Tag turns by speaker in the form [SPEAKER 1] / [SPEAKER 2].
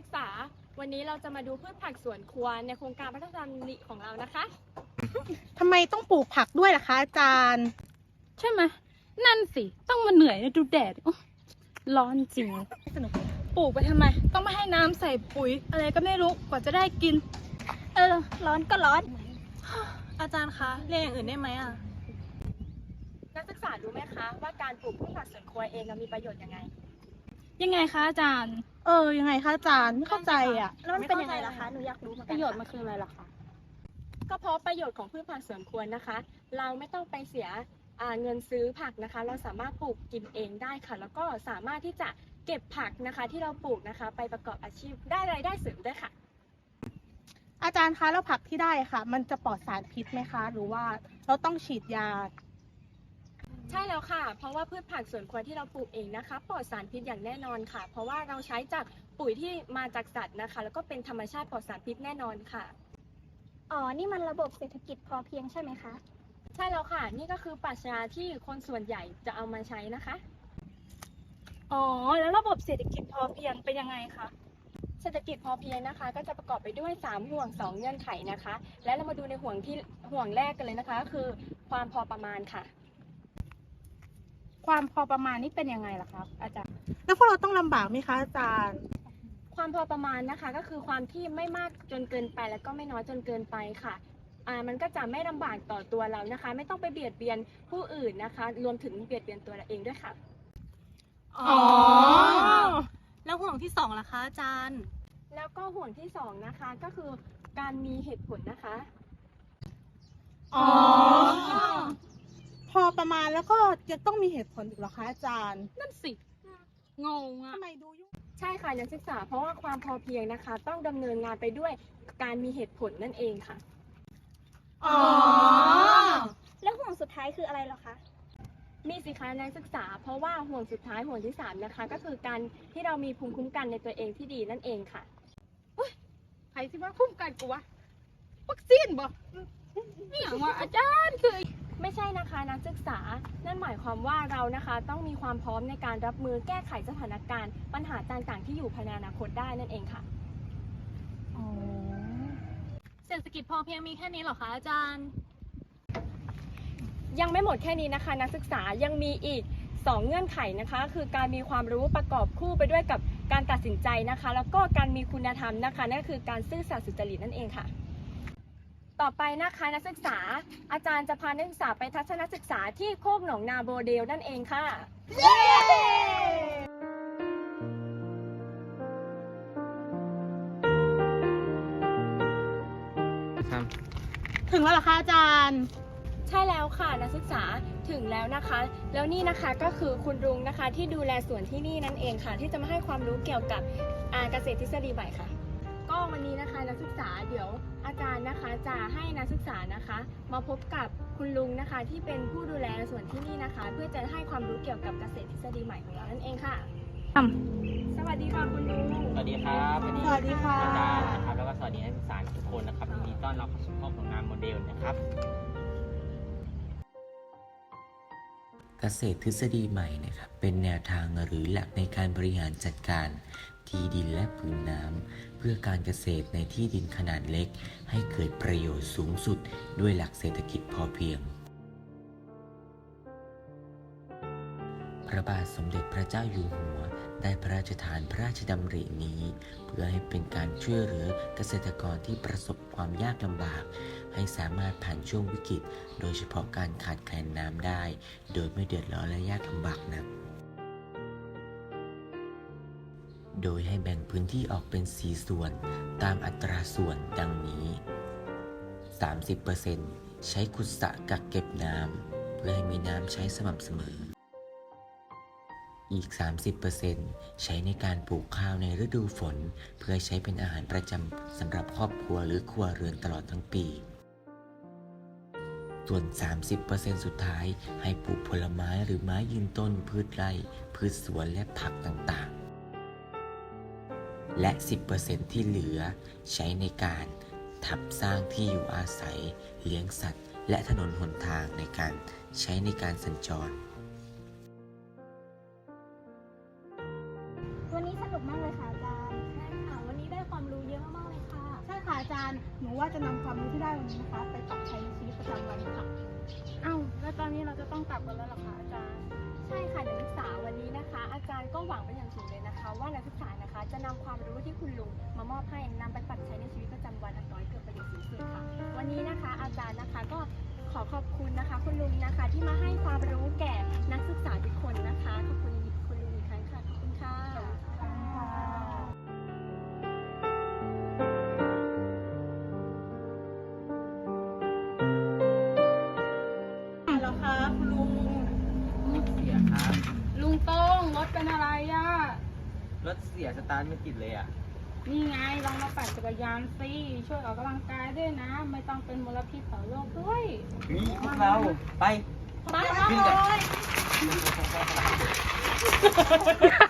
[SPEAKER 1] นักศึกษา วันนี้เราจะมาดูพืชผักสวนครัวในโครงการพัฒนาดำริของเรานะคะ
[SPEAKER 2] ทำไมต้องปลูกผักด้วยล่ะคะอาจารย์
[SPEAKER 3] ใช่ไหมนั่นสิต้องมาเหนื่อยนะดูแดดโอ๊ยร้อนจริง
[SPEAKER 2] สนุก
[SPEAKER 3] ปลูกไปทำไม ต้องมาให้น้ำใส่ปุ๋ย อะไรก็ไม่รู้กว่าจะได้กิน
[SPEAKER 4] เออ ร้อนก็ร้อน
[SPEAKER 2] อาจารย์คะเรียนอย่างอื่นได้ไหมอะ
[SPEAKER 1] นักศึกษารู้ไหมคะว่าการปลูกพืชผักสวนครัวเองมีประโยชน์ยังไง
[SPEAKER 3] ยังไงคะอาจารย์
[SPEAKER 2] เออ ยังไงคะอาจารย์ไม่เข้าใจอะ
[SPEAKER 4] แล้วมันเป็นยังไงล่ะคะ หนูอยากรู้เหมือน
[SPEAKER 3] ป
[SPEAKER 4] กัน
[SPEAKER 3] ระโยชน์มันคืออะไรล่ะคะ
[SPEAKER 1] ก็เพราะประโยชน์ของพืชผักสวนครัวนะคะ เราไม่ต้องไปเสียอ่าเงินซื้อผักนะคะ เราสามารถปลูกกินเองได้ค่ะ แล้วก็สามารถที่จะเก็บผักนะคะ ที่เราปลูกนะคะ ไปประกอบอาชีพได้รายได้เสริมด้วยค่ะ
[SPEAKER 2] อาจารย์คะแล้วผักที่ได้ค่ะ มันจะปลอดสารพิษไหมคะ หรือว่าเราต้องฉีดยา
[SPEAKER 1] ใช่แล้วค่ะ เพราะว่าพืชผักสวนครัวที่เราปลูกเองนะคะปลอดสารพิษอย่างแน่นอนค่ะ เพราะว่าเราใช้จากปุ๋ยที่มาจากสัตว์นะคะ แล้วก็เป็นธรรมชาติปลอดสารพิษแน่นอนค่ะ
[SPEAKER 4] อ๋อ นี่มันระบบเศรษฐกิจพอเพียงใช่ไหมคะ
[SPEAKER 1] ใช่แล้วค่ะ นี่ก็คือปรัชญาที่คนส่วนใหญ่จะเอามาใช้นะคะ
[SPEAKER 3] อ๋อ แล้วระบบเศรษฐกิจพอเพียงเป็นยังไงคะ
[SPEAKER 1] เศรษฐกิจพอเพียงนะคะ ก็จะประกอบไปด้วย 3 ห่วง 2 เงื่อนไขนะคะ และเรามาดูในห่วงที่ห่วงแรกกันเลยนะคะก็คือความพอประมาณค่ะ
[SPEAKER 3] ความพอประมาณนี่เป็นยังไงล่ะครับ อาจารย์
[SPEAKER 2] แล้วพวกเราต้องลำบากไหมคะอาจารย์
[SPEAKER 1] ความพอประมาณนะคะ ก็คือความที่ไม่มากจนเกินไปแล้วก็ไม่น้อยจนเกินไปค่ะอ่ามันก็จะไม่ลำบากต่อตัวเรานะคะ ไม่ต้องไปเบียดเบียนผู้อื่นนะคะ รวมถึงเบียดเบียนตัวเราเองด้วยค่ะ
[SPEAKER 3] อ๋อ
[SPEAKER 2] แล้วห่วงที่สองล่ะคะอาจารย์
[SPEAKER 1] แล้วก็ห่วงที่สองนะคะก็คือการมีเหตุผลนะคะ
[SPEAKER 2] อ๋อ พอประมาณแล้วก็จะต้องมีเหตุผลอีกเหรอคะอาจารย์
[SPEAKER 3] นั่นสิ งงอะ
[SPEAKER 2] ทำไมดูยุ่ง
[SPEAKER 1] ใช่ค่ะนักศึกษาเพราะว่าความพอเพียงนะคะ ต้องดำเนินงานไปด้วยการมีเหตุผลนั่นเองค่ะ
[SPEAKER 2] อ๋อ
[SPEAKER 4] แล้วห่วงสุดท้ายคืออะไรเหรอคะ
[SPEAKER 1] มีสิคะนักศึกษา เพราะว่าห่วงสุดท้ายห่วงที่สามนะคะ ก็คือการที่เรามีภูมิคุ้มกันในตัวเองที่ดีนั่นเองค่ะ
[SPEAKER 3] ใครสิว่าคุ้มกันกูวะวัคซีนบ่นี่อย่างว่าอาจารย์คือ
[SPEAKER 1] ไม่ใช่นะคะนักศึกษา นั่นหมายความว่าเรานะคะต้องมีความพร้อมในการรับมือแก้ไขสถานการณ์ ปัญหาต่างๆ ที่อยู่ภายในอนาคตได้นั่นเองค่ะ
[SPEAKER 2] อ๋อ
[SPEAKER 3] เศรษฐกิจพอเพียงมีแค่นี้เหรอคะอาจารย์
[SPEAKER 1] ยังไม่หมดแค่นี้นะคะ นักศึกษายังมีอีก 2 เงื่อนไขนะคะ คือการมีความรู้ประกอบคู่ไปด้วยกับการตัดสินใจนะคะ แล้วก็การมีคุณธรรมนะคะนั่นก็คือการซื่อสัตย์สุจริตนั่นเองค่ะ ต่อไปนะคะนักศึกษา อาจารย์จะพานักศึกษาไปทัศนศึกษาที่โคกหนองนาโบเดลนั่นเองค่ะ
[SPEAKER 2] ถึงแล้วเหรอคะอาจารย์
[SPEAKER 1] ใช่แล้วค่ะนักศึกษาถึงแล้วนะคะ แล้วนี่นะคะก็คือคุณรุ้งนะคะที่ดูแลสวนที่นี่นั่นเองค่ะ ที่จะมาให้ความรู้เกี่ยวกับอ่าเกษตรทฤษฎีใหม่ค่ะก็ วันนี้นะคะนักศึกษาเดี๋ยวอาจารย์นะคะจะให้นักศึกษานะคะ มาพบกับคุณลุงนะคะ ที่เป็นผู้ดูแลสวนที่นี่นะคะ เพื่อจะให้ความรู้เกี่ยวกับเกษตรทฤษฎีใหม่ของเรานั่นเองค่ะ
[SPEAKER 3] อืม
[SPEAKER 1] สวัสดีค่ะคุณลุง
[SPEAKER 5] สวัสดีครับ
[SPEAKER 2] สวัสดีค่ะ
[SPEAKER 5] อาจารย์นะครับแล้วก็สวัสดีนักศึกษาทุกคนนะครับยินดีต้อนรับเข้าสู่ห้องของงานโมเดลนะครับ
[SPEAKER 6] เกษตรทฤษฎีใหม่นะครับเป็นแนวทางหรือหลักในการบริหารจัดการ ที่ดินและพื้นน้ำเพื่อการเกษตรในที่ดินขนาดเล็ก ให้เกิดประโยชน์สูงสุดด้วยหลักเศรษฐกิจพอเพียง พระบาทสมเด็จพระเจ้าอยู่หัว ได้พระราชทานพระราชดำรินี้ เพื่อให้เป็นการช่วยเหลือเกษตรกรที่ประสบความยากลำบาก ให้สามารถผ่านช่วงวิกฤต โดยเฉพาะการขาดแคลนน้ำได้ โดยไม่เดือดร้อนและยากลำบากนัก โดยให้แบ่งพื้นที่ออกเป็น 4 ส่วนตามอัตราส่วนดังนี้ 30%ใช้ขุดสระกักเก็บน้ำเพื่อให้มีน้ำใช้สม่ำเสมอ อีก 30%ใช้ในการปลูกข้าวในฤดูฝน เพื่อใช้เป็นอาหารประจำสำหรับครอบครัวหรือครัวเรือนตลอดทั้งปี ส่วน 30%สุดท้ายให้ปลูกผลไม้หรือไม้ยืนต้นพืชไร่ พืชสวนและผักต่างๆ และ 10%ที่เหลือใช้ในการทับสร้างที่อยู่อาศัย เลี้ยงสัตว์ และถนนหนทางในการใช้ในการสัญจร
[SPEAKER 4] วันนี้สนุกมากเลยค่ะอาจารย์
[SPEAKER 1] ใช่ค่ะ
[SPEAKER 2] ย์ หนูว่าจะนำความรู้ที่ได้วันนี้นะคะ ไปปรับใช้ในชีวิตประจำวันค่ะ
[SPEAKER 3] เอ้าแล้วตอนนี้เราจะต้องกลับกันแล้วเหรอคะอาจารย์
[SPEAKER 1] ใช่ค่ะนักศึกษาวันนี้นะคะ อาจารย์ก็หวังเป็นอย่างสูงเลยนะคะ ว่านักศึกษานะคะจะนำความรู้ที่คุณลุงมามอบให้นำไปปรับใช้ในชีวิตประจำวันอันน้อยเกิดประโยชน์สูงสุดค่ะ วันนี้นะคะอาจารย์นะคะก็ขอขอบคุณนะคะ คุณลุงนะคะที่มาให้ความรู้แก่นักศึกษาทุกคนนะคะขอบคุณ
[SPEAKER 5] รถเสียสตาร์ทไม่ติดเลยอะ
[SPEAKER 3] นี่ไงลองมาปั่นจักรยานสิช่วยออกกำลังกายด้วยนะ ไม่ต้องเป็นมลพิษต่อโลกด้วย
[SPEAKER 5] นี่พวกเราไป
[SPEAKER 3] ไป
[SPEAKER 5] ขึ้นกัน